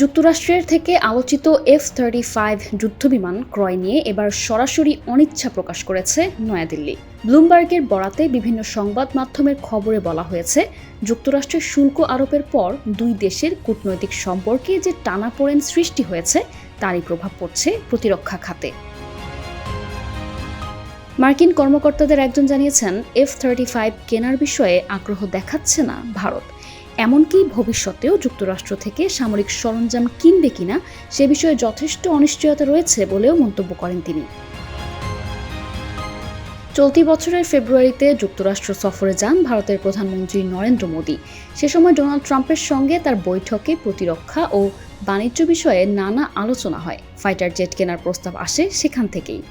যুক্তরাষ্ট্রের থেকে আলোচিত এফ থার্টি ফাইভ যুদ্ধবিমান ক্রয় নিয়ে এবার সরাসরি অনিচ্ছা প্রকাশ করেছে নয়াদিল্লি। ব্লুমবার্গের বরাতে বিভিন্ন সংবাদ মাধ্যমের খবরে বলা হয়েছে, যুক্তরাষ্ট্রের শুল্ক আরোপের পর দুই দেশের কূটনৈতিক সম্পর্কে যে টানাপোড়েন সৃষ্টি হয়েছে, তারই প্রভাব পড়ছে প্রতিরক্ষা খাতে। মার্কিন কর্মকর্তাদের একজন জানিয়েছেন এফ থার্টি ফাইভ কেনার বিষয়ে আগ্রহ দেখাচ্ছে না ভারত। এমনকি ভবিষ্যতেও যুক্তরাষ্ট্র থেকে সামরিক সরঞ্জাম কিনবে কিনা সে বিষয়ে যথেষ্ট অনিশ্চয়তা রয়েছে বলেও মন্তব্য করেন তিনি। চলতি বছরের ফেব্রুয়ারিতে যুক্তরাষ্ট্র সফরে যান ভারতের প্রধানমন্ত্রী নরেন্দ্র মোদী। সে সময় ডোনাল্ড ট্রাম্পের সঙ্গে তার বৈঠকে প্রতিরক্ষা ও বাণিজ্য বিষয়ে নানা আলোচনা হয়। ফাইটার জেট কেনার প্রস্তাব আসে সেখান থেকেই।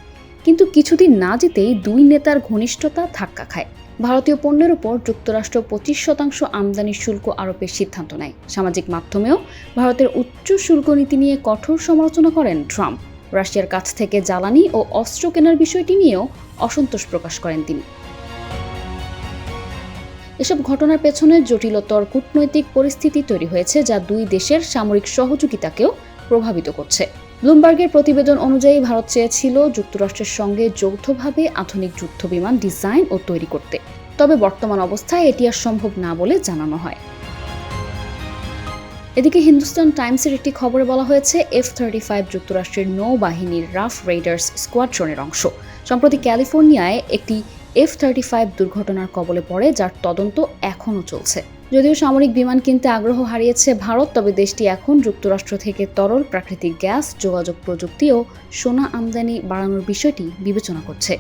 কিন্তু কিছুদিন না যেতেই দুই নেতার ঘনিষ্ঠতা ধাক্কা খায়। ভারতীয় পণ্যের উপর যুক্তরাষ্ট্র পঁচিশ শতাংশ আমদানি শুল্ক আরোপের সিদ্ধান্ত নেয়। সামাজিক মাধ্যমেও ভারতের উচ্চ শুল্ক নীতি নিয়ে কঠোর সমালোচনা করেন ট্রাম্প। রাশিয়ার কাছ থেকে জ্বালানি ও অস্ত্র কেনার বিষয়টি নিয়েও অসন্তোষ প্রকাশ করেন তিনি। এসব ঘটনার পেছনে জটিলতর কূটনৈতিক পরিস্থিতি তৈরি হয়েছে যা দুই দেশের সামরিক সহযোগিতাকেও প্রভাবিত করছে। ব্লুমবার্গের প্রতিবেদন অনুযায়ী ভারত চেয়েছিল যুক্তরাষ্ট্রের সঙ্গে যৌথভাবে আধুনিক যুদ্ধবিমান ডিজাইন ও তৈরি করতে। তবে বর্তমান অবস্থায় এটি আর সম্ভব না বলে জানানো হয়। এদিকে হিন্দুস্তান টাইমসের একটি খবরে বলা হয়েছে, এফ থার্টি ফাইভ যুক্তরাষ্ট্রের নৌবাহিনীর রাফ রেডার্স স্কোয়াড্রনের অংশ। সম্প্রতি ক্যালিফোর্নিয়ায় একটি এফ থার্টি ফাইভ দুর্ঘটনার কবলে পড়ে, যার তদন্ত এখনও চলছে। যদিও সামরিক বিমান কিনতে আগ্রহ হারিয়েছে ভারত, তবে দেশটি এখন যুক্তরাষ্ট্র থেকে তরল প্রাকৃতিক গ্যাস, যোগাযোগ প্রযুক্তি ও সোনা আমদানি বাড়ানোর বিষয়টি বিবেচনা করছে।